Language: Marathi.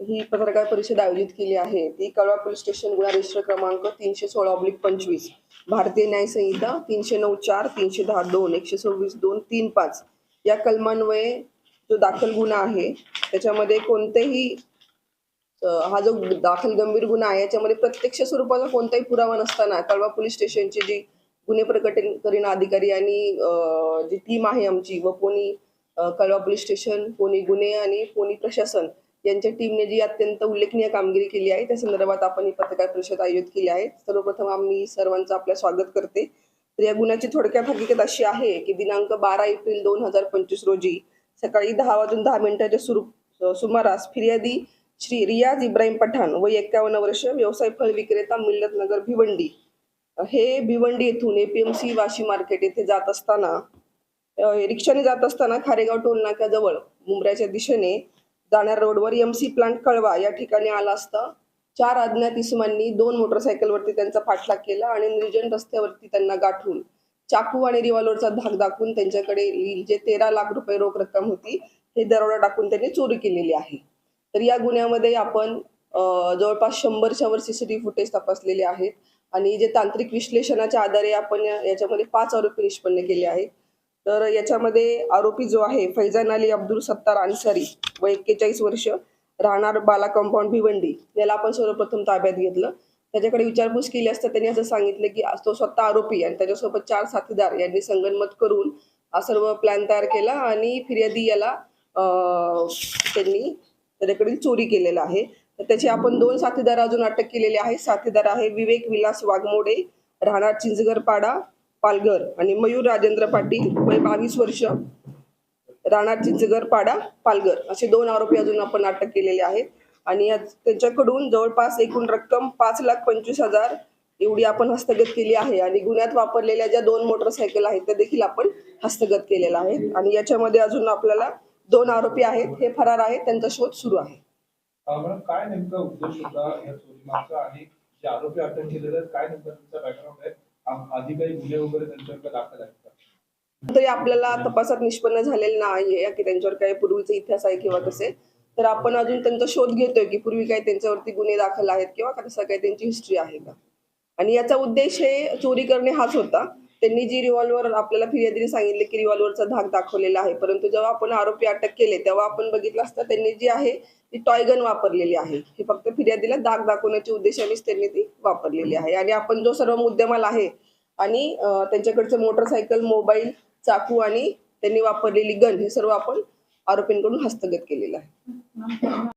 ही पत्रकार परिषद आयोजित केली आहे. ती कळवा पोलीस स्टेशन गुन्हा रजिस्टर क्रमांक तीनशे सोळा ऑब्लिक पंचवीस भारतीय न्याय संहिता तीनशे नऊ चार तीनशे दहा दोन एकशे सव्वीस दोन तीन पाच या कलमान्वये जो दाखल गुन्हा आहे त्याच्यामध्ये कोणतेही हा जो दाखल गंभीर गुन्हा आहे याच्यामध्ये प्रत्यक्ष स्वरूपाचा कोणताही पुरावा नसताना कळवा पोलीस स्टेशनची जी गुन्हे प्रकटीकरण अधिकारी आणि जी टीम आहे आमची व कोणी कळवा पोलीस स्टेशन कोणी गुन्हे आणि कोणी प्रशासन यांच्या टीमने जी अत्यंत उल्लेखनीय कामगिरी केली आहे त्या संदर्भात आपण ही पत्रकार परिषद आयोजित केली आहे. सर्वप्रथम आम्ही सर्वांचं आपल्या स्वागत करते. तर या गुन्ह्याची थोडक्यात हकीकत अशी आहे की दिनांक बारा एप्रिल दोन हजार पंचवीस रोजी सकाळी दहा वाजून दहा मिनिटाच्या सुरू सुमारास फिर्यादी श्री रियाज इब्राहिम पठाण व एक्कावन्न वर्ष व्यवसाय फळ विक्रेता मिल्लतनगर भिवंडी हे भिवंडी येथून एपीएमसी वाशी मार्केट येथे जात असताना रिक्षाने जात असताना खारेगाव टोल नाक्याजवळ मुंबऱ्याच्या दिशेने जाणाऱ्या रोडवर एम सी प्लांट कळवा या ठिकाणी आला असता. चार अज्ञात इसमांनी दोन मोटरसायकलवरती त्यांचा पाठलाग केला आणि निर्जन रस्त्यावरती त्यांना गाठून चाकू आणि रिव्हॉल्वरचा धाक दाखवून त्यांच्याकडे जे तेरा लाख रुपये रोख रक्कम होती हे दरोडा टाकून त्यांनी चोरी केलेली आहे. तर या गुन्ह्यामध्ये आपण जवळपास शंभरच्या वर सीसीटीव्ही फुटेज तपासलेले आहेत. आणि जे तांत्रिक विश्लेषणाच्या आधारे आपण याच्यामध्ये पाच आरोपी निष्पन्न केले आहेत. तर याच्यामध्ये आरोपी जो आहे फैजान अली अब्दुल सत्तार अन्सारी व एक्केचाळीस वर्ष राहणार बाला कंपाऊंड भिवंडी याला आपण सर्वप्रथम ताब्यात घेतलं. त्याच्याकडे विचारपूस केली असता त्यांनी असं सांगितलं की तो स्वतः आरोपी आणि त्याच्यासोबत चार साथीदार यांनी संगनमत करून हा सर्व प्लॅन तयार केला आणि फिर्यादी याला त्यांनी त्याच्याकडील चोरी केलेला आहे. तर त्याचे आपण दोन साथीदार अजून अटक केलेले आहे साथीदार आहे विवेक विलास वाघमोडे राहणार चिंचगरपाडा पालघर आणि मयूर राजेंद्र पाटील वय बावीस वर्ष राणार चिंचगर पाडा पालघर. असे दोन आरोपी अजून आपण अटक केलेले आहेत. आणि त्यांच्याकडून जवळपास एकूण रक्कम पाच लाख पंचवीस हजार एवढी आपण हस्तगत केली आहे. आणि गुन्ह्यात वापरलेल्या ज्या दोन मोटरसायकल आहेत त्या देखील आपण हस्तगत केलेल्या आहेत आणि याच्यामध्ये अजून आपल्याला दोन आरोपी आहेत. हे फरार आहेत. त्यांचा शोध सुरू आहे. काय नेमका उद्देश होता या चोरी मागचा आणि जे आरोपी अटक केलेले आहेत काय नेमका तुमचा बॅकग्राऊंड आहे? आधी काही गुन्हे वगैरे त्यांच्यावर दाखल आहेत तरी आपल्याला तपासात निष्पन्न झालेलं नाहीये की त्यांच्यावर काही पूर्वीचा इतिहास आहे किंवा कसे तर आपण अजून त्यांचा शोध घेतोय की पूर्वी काही त्यांच्यावरती गुन्हे दाखल आहेत किंवा कसं काही त्यांची हिस्ट्री आहे का? आणि याचा उद्देश हे चोरी करणे हाच होता. त्यांनी जी रिव्हॉल्वर आपल्याला फिर्यादीने सांगितले की रिव्हॉल्वरचा धाक दाखवलेला आहे परंतु जेव्हा आपण आरोपी अटक केले तेव्हा आपण बघितलं असता त्यांनी जी आहे ती टॉय गन वापरलेली आहे. ही फक्त फिर्यादीला दाग दाखवण्याच्या उद्देशानेच त्यांनी ती वापरलेली आहे. आणि आपण जो सर्व मुद्देमाल आहे आणि त्यांच्याकडचं मोटरसायकल मोबाईल चाकू आणि त्यांनी वापरलेली गन हे सर्व आपण आरोपींकडून हस्तगत केलेलं आहे.